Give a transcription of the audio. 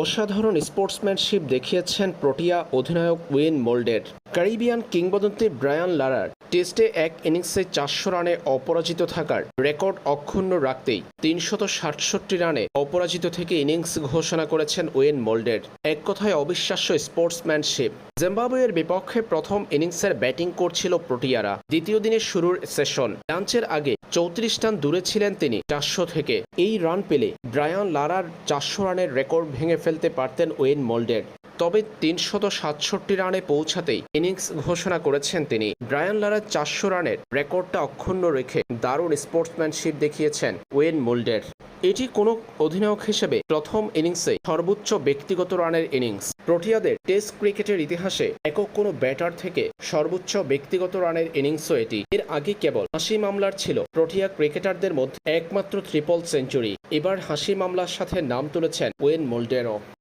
অসাধারণ স্পোর্টসম্যানশিপ দেখিয়েছেন প্রোটিয়া অধিনায়ক উইন মোল্ডের। ক্যারিবিয়ান কিংবদন্তি ব্রায়ান লারার। টেস্টে এক ইনিংসে চারশো রানে অপরাজিত থাকার রেকর্ড অক্ষুণ্ণ রাখতেই তিনশত সাতষট্টি রানে অপরাজিত থেকে ইনিংস ঘোষণা করেছেন ওয়েন মোল্ডের। এক কথায় অবিশ্বাস্য স্পোর্টসম্যানশিপ। জিম্বাবুয়ের বিপক্ষে প্রথম ইনিংসের ব্যাটিং করছিল প্রোটিয়ারা। দ্বিতীয় দিনের শুরুর সেশন। লাঞ্চের আগে চৌত্রিশ রান দূরে ছিলেন তিনি চারশো থেকে। এই রান পেলে ব্রায়ান লারার চারশো রানের রেকর্ড ভেঙে ফেলতে পারতেন ওয়েন মোল্ডের। তবে তিনশত সাতষট্টি রানে পৌঁছাতেই ইনিংস ঘোষণা করেছেন তিনি। ব্রায়ান লারার চারশো রানের রেকর্ডটা অক্ষুণ্ণ রেখে দারুণ স্পোর্টসম্যানশিপ দেখিয়েছেন ওয়েন মোল্ডের। এটি কোনো অধিনায়ক হিসেবে প্রথম ইনিংসে সর্বোচ্চ ব্যক্তিগত রানের ইনিংস। প্রোটিয়াদের টেস্ট ক্রিকেটের ইতিহাসে একক কোনো ব্যাটার থেকে সর্বোচ্চ ব্যক্তিগত রানের ইনিংসও এটি। এর আগে কেবল হাসি মামলার ছিল প্রোটিয়া ক্রিকেটারদের মধ্যে একমাত্র ট্রিপল সেঞ্চুরি এবার হাসি মামলার সাথে নাম তুলেছেন ওয়েন মোল্ডেরও।